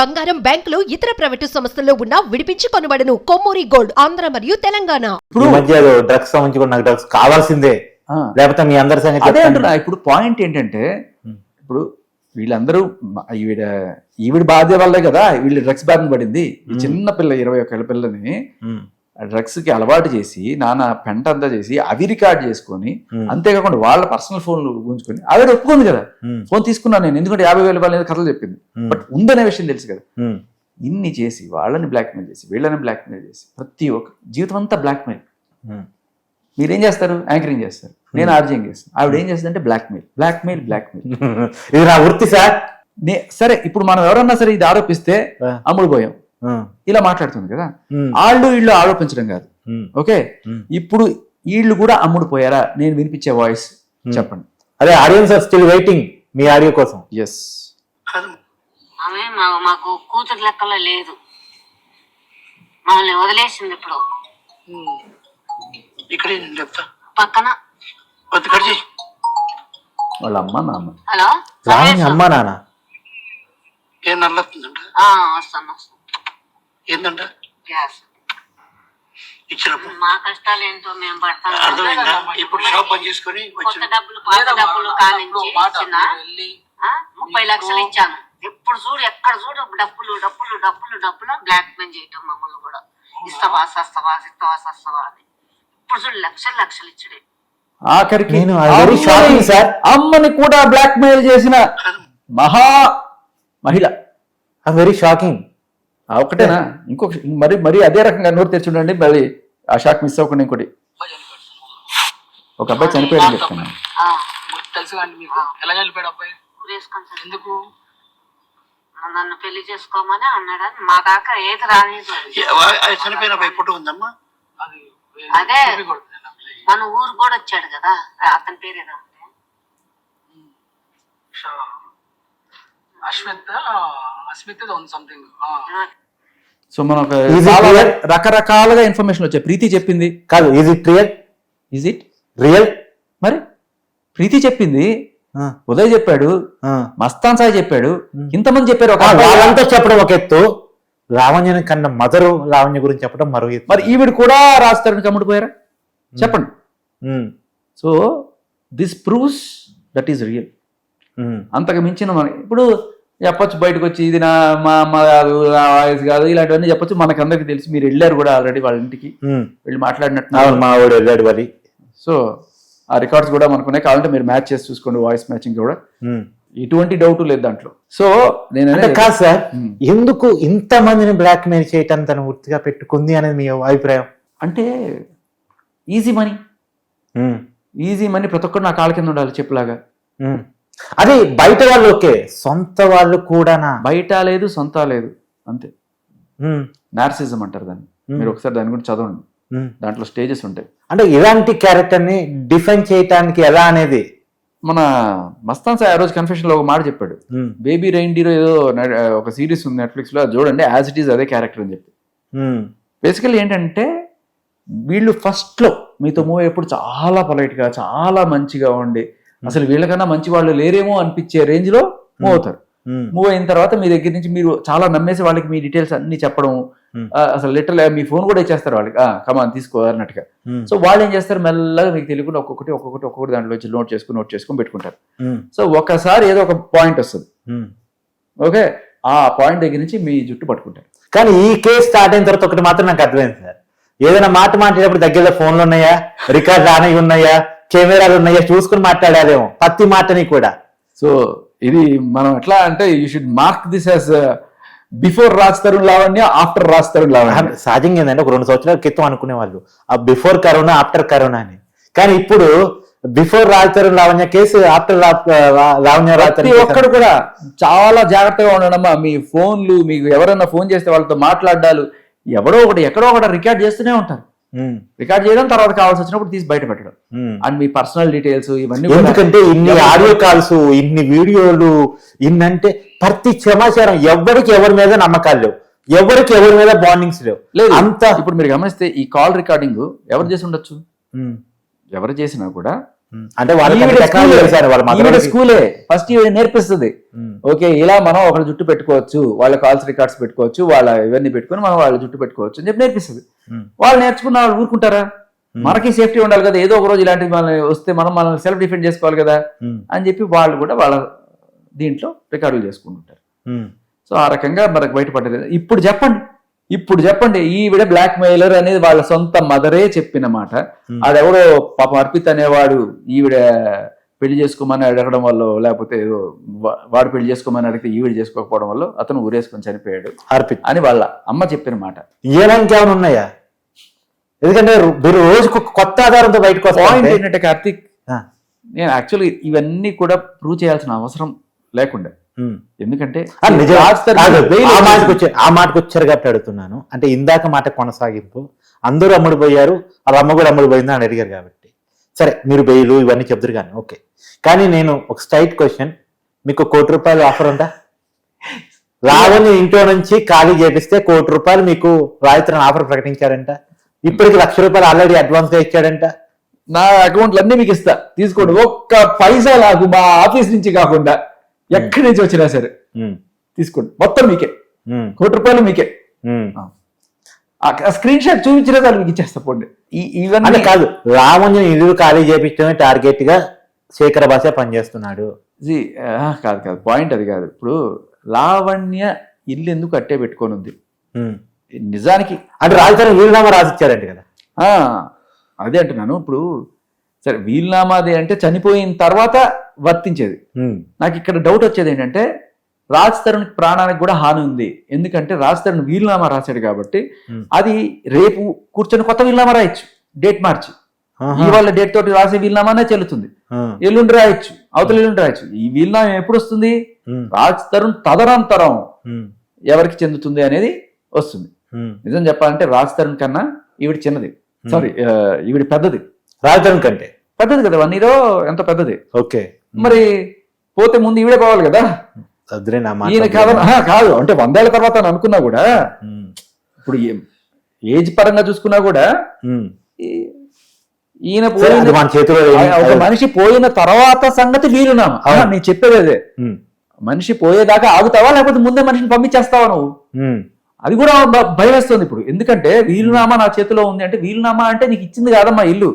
బంగారం బ్యాంకులు ఇతర ప్రైవేటు సంస్థల్లో ఉన్న విడిపించి కొనబడను కొమ్మూరి గోల్డ్ ఆంధ్ర మరియు తెలంగాణ ఈ మధ్య డ్రగ్స్ సంబంధించి కూడా నాకు డ్రగ్స్ కావాల్సిందే ఆ, లేకపోతే మీ అందరి సంగతి అదే చెప్తాను. అంటున్నా ఇప్పుడు పాయింట్ ఏంటంటే. ఇప్పుడు వీళ్ళందరూ మ- ఈవిడ ఈవిడ బాధ్య వల్లే కదా వీళ్ళు డ్రగ్స్ బారిన పడింది ఈ. చిన్న పిల్ల ఇరవై ఒకేళ్ళ పిల్లని ఉమ్, డ్రగ్స్కి అలవాటు చేసి నాన్న పెంట అంతా చేసి అవి రికార్డ్ చేసుకొని అంతేకాకుండా వాళ్ళ పర్సనల్ ఫోన్లు గుంజుకొని ఆవిడ ఒప్పుకుంది కదా. ఫోన్ తీసుకున్నాను నేను ఎందుకంటే యాభై వేల రూపాయలు కథలు చెప్పింది. బట్ ఉందనే విషయం తెలుసు కదా. ఇన్ని చేసి వాళ్ళని బ్లాక్మెయిల్ చేసి వీళ్ళని బ్లాక్మెయిల్ చేసి ప్రతి ఒక్క జీవితం అంతా బ్లాక్మెయిల్. మీరేం చేస్తారు? యాంకరింగ్ చేస్తారు. నేను ఆర్జింగ్ చేస్తాను. ఆవిడ ఏం చేస్తుందంటే బ్లాక్మెయిల్ బ్లాక్మెయిల్ బ్లాక్మెయిల్. ఇది నా వృత్తి సార్. నే సరే ఇప్పుడు మనం ఎవరన్నా సరే ఇది ఆరోపిస్తే అమ్ముడు పోయాం. ఇలా మాట్లాడుతుంది కదా. వాళ్ళు వీళ్ళు ఆరోపించడం కాదు. ఓకే. ఇప్పుడు వీళ్ళు కూడా అమ్ముడు పోయారా నేను వినిపించే వాయిస్. చెప్పండి. అదే ఆడియన్స్ స్టిల్ వెయిటింగ్ మీ ఆడియో కోసం. ఎస్ ఆమె మా మాకు కూతురు లెక్కలో లేదు. మమ్మల్ని వదిలేసింది ఇప్పుడు. ఇక్కడ నేను చెప్తా. పక్కన. వాళ్ళ అమ్మ నాన్న. హలో? అమ్మా నాన్న. ఏం నల్లతుందంట ఆ, వస్తాను వస్తాను. గ్యాస్. ఇచ్చినప్పుడు. మా కష్టాలు ఏంటో మేము పడతాం. అర్థమైందా? ఇప్పుడు షాప్ బంద్ చేసుకొని కొత్త వచ్చిన డబ్బులు పాత డబ్బులు కానించి ఇచ్చిన ఆ, ముప్పై లక్షలు ఇచ్చాను. ఎప్పుడు చూడు ఎక్కడ చూడు డబ్బులు డబ్బులు డబ్బులు డబ్బులు బ్లాక్ మెయిల్ చేయటం మమ్మల్ని కూడా. ఇస్తావా సస్తావా ఇస్తావా సస్తావా అని. ఇప్పుడు చూడు లక్షలు లక్షలు ఇచ్చుడే. ఆఖరికి నేను very అమ్మని- కూడా బ్లాక్మెయిల్ చేసిన మహా మహిళ. వెరీ షాకింగ్ ఆ ఒక్కటేనా? ఇంకొక మరి మరి అదే రకంగా నోరు తెచ్చుండండి మరి ఆ షాక్ మిస్ అవ్వకుండా ఇంకోటి. ఒక అబ్బాయి చనిపోయాడని చెప్తున్నాను ఆ, తెలుసు కానీ మీకు. ఎలా చనిపోయాడు అబ్బాయి? ఊరేసుకొని చనిపోయాడు. ఎందుకు? నన్ను పెళ్ళి చేసుకోమని అన్నాడని మా దాకా ఏది రాలేదు చనిపోయిన అబ్బాయి ఫోటో ఉందమ్మా? అది. మన ఊరు కూడా వచ్చాడు కదా. అతని పేరు ఏదో అశ్విత్ అస్మిత్ ఉంది సంథింగ్ సో మనం? రకరకాలుగా ఇన్ఫర్మేషన్ వచ్చాయి. ప్రీతి చెప్పింది. కాదు is it real is it real మరి ప్రీతి చెప్పింది. ఉదయ్ చెప్పాడు. మస్తాన్ సాయి చెప్పాడు. ఇంతమంది చెప్పారు ఒక. వాళ్ళంతా చెప్పడం ఒక ఎత్తు. లావణ్యని కన్నా మదరు లావణ్య గురించి చెప్పడం మరో ఎత్తు. మరి ఈవిడ కూడా రాస్తారని కమ్ముడు పోయారా చెప్పండి. So this proves that is real అంతకు మించిన మన ఇప్పుడు చెప్పొచ్చు బయటకు వచ్చి ఇది నా మా అమ్మ కాదు నా వాయిస్ కాదు ఇలాంటివన్నీ చెప్పొచ్చు. మనకు అందరికి తెలిసి. మీరు వెళ్ళారు కూడా ఆల్రెడీ వాళ్ళ ఇంటికి. వెళ్ళి మాట్లాడినట్టు మా వాడు వెళ్ళాడు మరి. సో ఆ రికార్డ్స్ కూడా మనకున్నాయి కావాలంటే మీరు మ్యాచ్ చేసి చూసుకోండి వాయిస్ మ్యాచింగ్ కూడా. ఎటువంటి డౌట్ లేదు దాంట్లో. సో నేను కాదు సార్. ఎందుకు ఇంత మందిని బ్లాక్ మెయిల్ చేయటం తను వృత్తిగా పెట్టుకుంది అనేది మీ అభిప్రాయం? అంటే ఈజీ మనీ. ఈజీ మనీ ప్రతి ఒక్కరు నా కాళ్ళ కింద ఉండాలి చెప్పులాగా. అది బయట వాళ్ళు ఓకే సొంత వాళ్ళు కూడానా? బయట లేదు సొంత లేదు అంతే. నార్సిజం అంటారు దాన్ని. మీరు ఒకసారి దాని గురించి చదవండి. దాంట్లో స్టేజెస్ ఉంటాయి. అంటే ఇలాంటి క్యారెక్టర్ని డిఫైన్ చేయటానికి ఎలా అనేది? మన మస్తాన్ సాయి ఆ రోజు కన్ఫెషన్లో ఒక మాట చెప్పాడు. బేబీ రైన్ డీరో ఏదో ఒక సిరీస్ ఉంది నెట్ఫ్లిక్స్లో చూడండి యాజ్ ఇట్ ఈస్ అదే క్యారెక్టర్ అని చెప్పి. ఉమ్, బేసికల్లీ ఏంటంటే వీళ్ళు ఫస్ట్లో మీతో మూవ్ అయ్యేప్పుడు చాలా పొలైట్గా చాలా మంచిగా ఉండి అసలు వీళ్ళకన్నా మంచి వాళ్ళు లేరేమో అనిపించే రేంజ్లో మూవ్ అవుతారు. మూవ్ అయిన తర్వాత మీ దగ్గర నుంచి మీరు చాలా నమ్మేసి వాళ్ళకి మీ డీటెయిల్స్ అన్ని చెప్పడం అసలు లిటర్ మీ ఫోన్ కూడా ఇచ్చేస్తారు వాళ్ళకి. కమాన్ తీసుకో అన్నట్టుగా. సో వాళ్ళు ఏం చేస్తారు? మెల్లగా మీకు తెలియకుండా ఒక్కొక్కటి ఒక్కొక్కటి ఒక్కొక్కటి దాంట్లో వచ్చి నోట్ చేసుకుని నోట్ చేసుకుని పెట్టుకుంటారు. సో ఒకసారి ఏదో ఒక పాయింట్ వస్తుంది. ఓకే ఆ పాయింట్ దగ్గర నుంచి మీ జుట్టు పట్టుకుంటారు. కానీ ఈ కేసు స్టార్ట్ అయిన తర్వాత ఒకటి మాత్రం నాకు అర్థమైంది సార్. ఏదైనా మాట మాట్లాడేటప్పుడు దగ్గరలో ఫోన్లు ఉన్నాయా? రికార్డ్ ఆనవి ఉన్నాయా? కెమెరాలు ఉన్నాయా చూసుకుని మాట్లాడారేమో ప్రతి మాటని కూడా. సో ఇది మనం ఎట్లా అంటే you should mark this as before Raj Tarun Lavanya after Raj Tarun Lavanya. సహజంగా ఏంటంటే ఒక రెండు సంవత్సరాల క్రితం అనుకునే వాళ్ళు. ఆ బిఫోర్ కరోనా ఆఫ్టర్ కరోనా అని. కానీ ఇప్పుడు before Rajtarun Lavanya case after Lavanya Rajtarun ఒక్కడు కూడా చాలా జాగ్రత్తగా ఉండడమ్మా. మీ ఫోన్లు మీకు ఎవరైనా ఫోన్ చేస్తే వాళ్ళతో మాట్లాడాలు ఎవడో ఒకటి ఎక్కడో ఒకటి రికార్డ్ చేస్తూనే ఉంటారు. రికార్డ్ చేయడం తర్వాత కావాల్సి వచ్చినప్పుడు తీసి బయట పెట్టడం. ఉమ్. అండ్ మీ పర్సనల్ డీటెయిల్స్ ఇవన్నీ ఎందుకంటే ఇన్ని ఆడియో కాల్స్ ఇన్ని వీడియోలు ఇన్ని అంటే ప్రతి సమాచారం ఎవరికి ఎవరి మీద నమ్మకాలు లేవు. ఎవరికి ఎవరి మీద బాండింగ్స్ లేవు. లేదు. అంత ఇప్పుడు మీరు గమనిస్తే ఈ కాల్ రికార్డింగ్ ఎవరు చేసి ఉండొచ్చు? ఉమ్, ఎవరు చేసినా కూడా. అంటే స్కూలే. తెలుసారు వాళ్ళ స్కూలే ఫస్ట్ ఈవిడ నేర్పిస్తుంది ఉమ్. ఓకే ఇలా మనం ఒకళ్ళ జుట్టు పెట్టుకోవచ్చు వాళ్ళ కాల్స్ రికార్డ్స్ పెట్టుకోవచ్చు వాళ్ళ ఇవన్నీ పెట్టుకొని మనం వాళ్ళ జుట్టు పెట్టుకోవచ్చు అని చెప్పి నేర్పిస్తుంది ఉమ్. వాళ్ళు నేర్చుకున్న వాళ్ళు ఊరుకుంటారా మనకి సేఫ్టీ ఉండాలి కదా ఏదో ఒక రోజు ఇలాంటివి మన వస్తే మనం మనం సెల్ఫ్ డిఫెండ్ చేసుకోవాలి కదా. అని చెప్పి వాళ్ళు కూడా వాళ్ళ దీంట్లో రికార్డులు చేసుకుంటుంటారు. సో ఆ రకంగా మనకు బయటపడ్డది ఇప్పుడు చెప్పండి ఇప్పుడు చెప్పండి ఈవిడ బ్లాక్ మెయిలర్ అనేది వాళ్ళ సొంత మదరే చెప్పిన మాట. Hmm. ఆడెవడో పాప అర్పిత్ అనేవాడు ఈవిడ పెళ్ళి చేసుకోమని అడగడం వల్ల లేకపోతే వాడు పెళ్ళి చేసుకోమని అడిగితే ఈవిడ చేసుకోకపోవడం వల్ల అతను ఊరేసుకొని చనిపోయాడు అర్పిత్. అని వాళ్ళ అమ్మ చెప్పిన మాట. ఏమైనా ఉన్నాయా? ఎందుకంటే మీరు రోజుకు ఒక కొత్త ఆధారంతో బయటకు పాయింట్ ఏంటంటే కార్తిక్ నేను యాక్చువల్లీ ఇవన్నీ కూడా ప్రూవ్ చేయాల్సిన అవసరం లేకుండా. ఎందుకంటే కాదు, bail ఆ. మాటకు వచ్చారు ఆ మాటకు వచ్చారు కాబట్టి అడుగుతున్నాను. అంటే ఇందాక మాట కొనసాగింపు అందరూ అమ్ముడు పోయారు వాళ్ళ అమ్మ కూడా అమ్ముడు పోయిందా అని అడిగారు కాబట్టి. సరే మీరు బెయిలు ఇవన్నీ చెప్తారు కానీ ఓకే. కానీ నేను ఒక స్ట్రైట్ క్వశ్చన్ మీకు కోటి రూపాయలు ఆఫర్ ఉందా? లావణ్య ఇంట్లో నుంచి ఖాళీ చేపిస్తే కోటి రూపాయలు మీకు రాయితీని ఆఫర్ ప్రకటించాడంట ఇప్పటికి లక్ష రూపాయలు ఆల్రెడీ అడ్వాన్స్గా ఇచ్చాడంట. నా అకౌంట్లు అన్ని మీకు ఇస్తా. తీసుకోండి. ఒక్క పైసా నాకు మా ఆఫీస్ నుంచి కాకుండా. ఎక్కడి నుంచి వచ్చినా సరే. ఉమ్, తీసుకోండి. మొత్తం మీకే. ఉమ్, కోటి రూపాయలు మీకే. స్క్రీన్ షాట్ చూపించిన దాన్ని మీకు ఇచ్చేస్తా పోండి. ఈ- అంటే ఇవన్నీ కాదు. లావణ్య ఇల్లు ఖాళీ చేపించడమే టార్గెట్గా శేఖర భాష పనిచేస్తున్నాడు. కాదు కాదు. పాయింట్ అది కాదు. ఇప్పుడు లావణ్య ఇల్లు ఎందుకు అట్టే పెట్టుకొని ఉంది. నిజానికి అంటే రాజధాని వీలునామా రాసిచ్చారంట కదా. ఆ అదే అంటున్నాను. ఇప్పుడు సరే వీలునామాది అంటే చనిపోయిన తర్వాత వర్తించేది. నాకు ఇక్కడ డౌట్ వచ్చేది ఏంటంటే రాజ్ తరుణ్ ప్రాణానికి కూడా హాని ఉంది. ఎందుకంటే రాజ్ తరుణ్ వీలునామా రాశాడు కాబట్టి. అది రేపు కూర్చొని కొత్త వీలునామా రాయొచ్చు. డేట్ మార్చి. ఇవాళ డేట్ తోటి రాసే వీలునామానే చెల్లుతుంది. ఎల్లుండి రాయొచ్చు. అవతల ఎల్లుండి రాయొచ్చు. ఈ వీలునామా ఎప్పుడు వస్తుంది? రాజ్ తరుణ్ తదనంతరం ఎవరికి చెందుతుంది అనేది వస్తుంది. నిజం చెప్పాలంటే రాజ్ తరుణ్ కన్నా ఈవిడ చిన్నది. సారీ ఈవిడ పెద్దది. రాజధాని కంటే. పెద్దది కదా వన్ ఇయర్ ఎంత పెద్దది. ఓకే. మరి పోతే ముందు ఈవిడే పోవాలి కదా? ఈయన కాదు కాదు అంటే వందేళ్ళ తర్వాత అని అనుకున్నా కూడా ఇప్పుడు ఏ- ఏజ్ పరంగా చూసుకున్నా కూడా ఈయన మన చేతిలో ఒక మనిషి పోయిన తర్వాత సంగతి వీలునామా. నేను చెప్పేది అదే. మనిషి పోయేదాకా ఆగుతావా? లేకపోతే ముందే మనిషిని పంపించేస్తావా నువ్వు? అది కూడా భయం వేస్తుంది ఇప్పుడు. ఎందుకంటే వీలునామా నా చేతిలో ఉంది అంటే వీలునామా అంటే నీకు ఇచ్చింది కాదమ్మా ఇల్లు.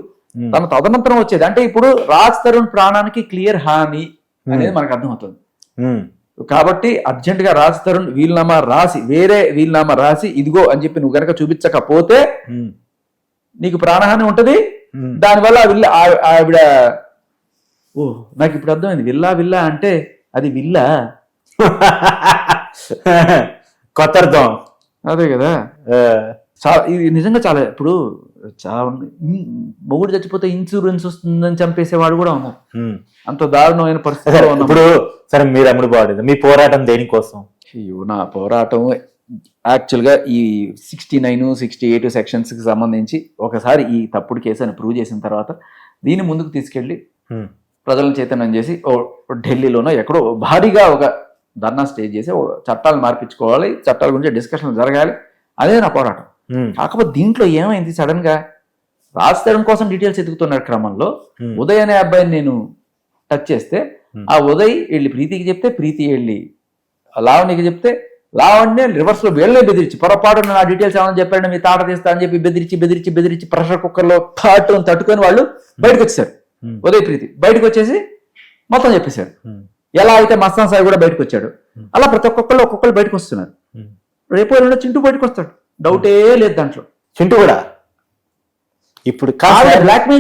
తన తదనంతరం వచ్చేది. అంటే ఇప్పుడు రాజ్ తరుణ్ ప్రాణానికి క్లియర్ హాని అనేది మనకు అర్థమవుతుంది. ఉమ్, కాబట్టి అర్జెంట్గా రాజ్ తరుణ్ వీలునామా రాసి వేరే వీలునామా రాసి ఇదిగో అని చెప్పి నువ్వు గనక చూపించకపోతే నీకు ప్రాణహాని ఉంటది. దానివల్ల విల్ల ఆవిడ ఓ నాకు ఇప్పుడు అర్థమైంది. విల్లా విల్లా అంటే అది విల్లా? కొత్త అర్థం. అదే కదా. చాలా ఇది నిజంగా చాలా ఇప్పుడు చాలా మొగుడు చచ్చిపోతే ఇన్సూరెన్స్ వస్తుందని చంపేసేవాడు కూడా ఉన్నారు ఉమ్. అంత దారుణమైన ఉన్నాం. ఇప్పుడు సరే మీరు అమ్ముడు బాగుంది మీ పోరాటం దేనికోసం? అయ్యో, నా పోరాటం యాక్చువల్గా ఈ సిక్స్టీ నైన్ సిక్స్టీ ఎయిట్ సెక్షన్స్కి సంబంధించి ఒకసారి ఈ తప్పుడు కేసు అని ప్రూవ్ చేసిన తర్వాత దీన్ని ముందుకు తీసుకెళ్ళి ఉమ్, ప్రజలను చైతన్యం చేసి ఓ ఢిల్లీలోనో ఎక్కడో భారీగా ఒక ధర్నా స్టేజ్ చేసి చట్టాలు మార్పించుకోవాలి చట్టాల గురించి డిస్కషన్ జరగాలి. అదే నా పోరాటం. కాకపోతే దీంట్లో ఏమైంది? సడన్గా రాజ్ తరుణ్ కోసం డీటెయిల్స్ ఎదుగుతున్న క్రమంలో. ఉదయ్ అనే అబ్బాయిని నేను టచ్ చేస్తే. ఆ ఉదయ్ వెళ్ళి ప్రీతికి చెప్తే ప్రీతి వెళ్ళి లావణ్యకి చెప్తే లావణ్య రివర్స్లో వీళ్ళనే బెదిరించి పొరపాటు నా డీటెయిల్స్ ఏమని చెప్పారంటే మీ తాట తీస్తా అని చెప్పి బెదిరించి బెదిరించి బెదిరించి ప్రెషర్ కుక్కర్లో థాట్ తట్టుకొని వాళ్ళు బయటకు వచ్చేసారు. ఉదయ్ ప్రీతి బయటకు వచ్చేసి మొత్తం చెప్పేశారు. ఎలా అయితే మస్తాన్ సాయి కూడా బయటకు వచ్చాడు. అలా ప్రతి ఒక్కొక్కరు ఒక్కొక్కరు బయటకు వస్తున్నారు. రేపు ఎల్లుండి చింటూ బయటకు వస్తాడు. డౌటే లేదు దాంట్లో. చింటూ కూడా. ఇప్పుడు కాదు,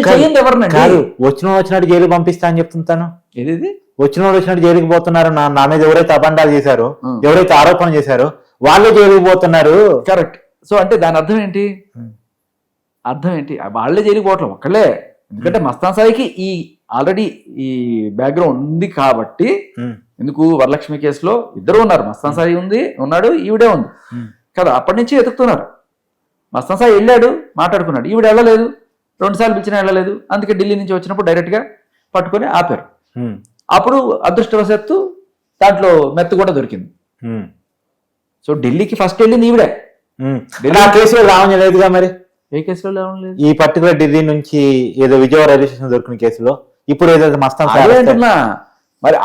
చేయండి ఎవరినండి? కాదు వచ్చిన వచ్చినట్టు జైలు పంపిస్తా అని చెప్తుంటాను ఏది వచ్చిన వాళ్ళు వచ్చినట్టు జైలుకి పోతున్నారు నా నా మీద ఎవరైతే అబండాలు చేశారో. ఎవరైతే ఆరోపణ చేశారో వాళ్ళే జైలుకి పోతున్నారు. కరెక్ట్ సో అంటే దాని అర్థం ఏంటి. అర్థం ఏంటి? వాళ్ళే జైలుకి పోవట్లేదు ఒక్కళ్ళే. ఎందుకంటే మస్తాన్ సాయికి ఈ ఆల్రెడీ ఈ బ్యాక్గ్రౌండ్ ఉంది కాబట్టి ఎందుకు వరలక్ష్మి కేసులో ఇద్దరు ఉన్నారు. మస్తాన్ సాయి ఉంది ఉన్నాడు ఈవిడే ఉంది. కదా అప్పటి నుంచి వెతుకుతున్నారు మస్తాన్ సాయి వెళ్ళాడు మాట్లాడుకున్నాడు. ఈవిడ వెళ్ళలేదు రెండు సార్లు పిలిచినా వెళ్ళలేదు. అందుకే ఢిల్లీ నుంచి వచ్చినప్పుడు డైరెక్ట్గా పట్టుకొని ఆపారు. అప్పుడు అదృష్టవశాత్తు దాంట్లో మెత్త కూడా దొరికింది. సో ఢిల్లీకి ఫస్ట్ వెళ్ళింది ఈవిడే. కేసులో లేదుగా మరి? ఏ కేసులో లేదు? ఈ పర్టికులర్ ఢిల్లీ నుంచి ఏదో విజయవాడ రైల్వే స్టేషన్ దొరికిన కేసులో ఇప్పుడు ఏదైతే మస్తాన్ అంటున్నా. మరి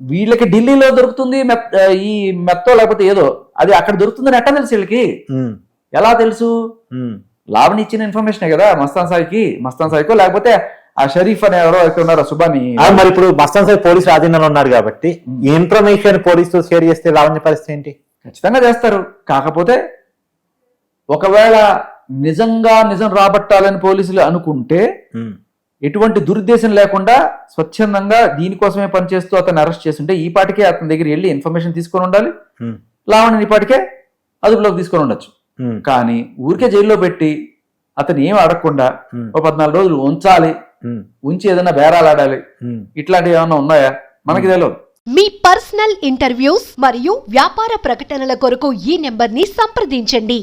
వీళ్ళకి ఢిల్లీలో దొరుకుతుంది ఈ మెత్తో లేకపోతే ఏదో? అది అక్కడ దొరుకుతుందని ఎట్టా తెలుసు వీళ్ళకి? ఎలా తెలుసు? లావణి ఇచ్చిన ఇన్ఫర్మేషనే కదా మస్తాన్ సాయికి? మస్తాన్ సాయికో? లేకపోతే ఆ షరీఫ్ అని ఎవరో ఇక్కడ ఉన్నారో సుబాని? మరి ఇప్పుడు మస్తాన్ సార్ పోలీసులు ఆధీనంలో ఉన్నారు కాబట్టి ఇన్ఫర్మేషన్ పోలీసులు షేర్ చేస్తే లావణ్య పరిస్థితి ఏంటి? ఖచ్చితంగా చేస్తారు. కాకపోతే ఒకవేళ నిజంగా నిజం రాబట్టాలని పోలీసులు అనుకుంటే ఎటువంటి దురుద్దేశం లేకుండా స్వచ్ఛందంగా దీనికోసమే పనిచేస్తూ అతను అరెస్ట్ చేస్తుంటే ఈ పాటికే అతని దగ్గర వెళ్ళి ఇన్ఫర్మేషన్ తీసుకొని ఉండాలి. లావణ్యని ఈ పాటికే అదుపులోకి తీసుకొని ఉండొచ్చు. కానీ ఊరికే జైల్లో పెట్టి అతను ఏం అడగకుండా ఓ పద్నాలుగు రోజులు ఉంచాలి ఉంచి ఏదైనా బేరాలు ఆడాలి. ఇట్లాంటివి ఏమైనా ఉన్నాయా? మనకి తెలియదు మీ పర్సనల్ ఇంటర్వ్యూస్ మరియు వ్యాపార ప్రకటనల కొరకు ఈ నెంబర్ని సంప్రదించండి.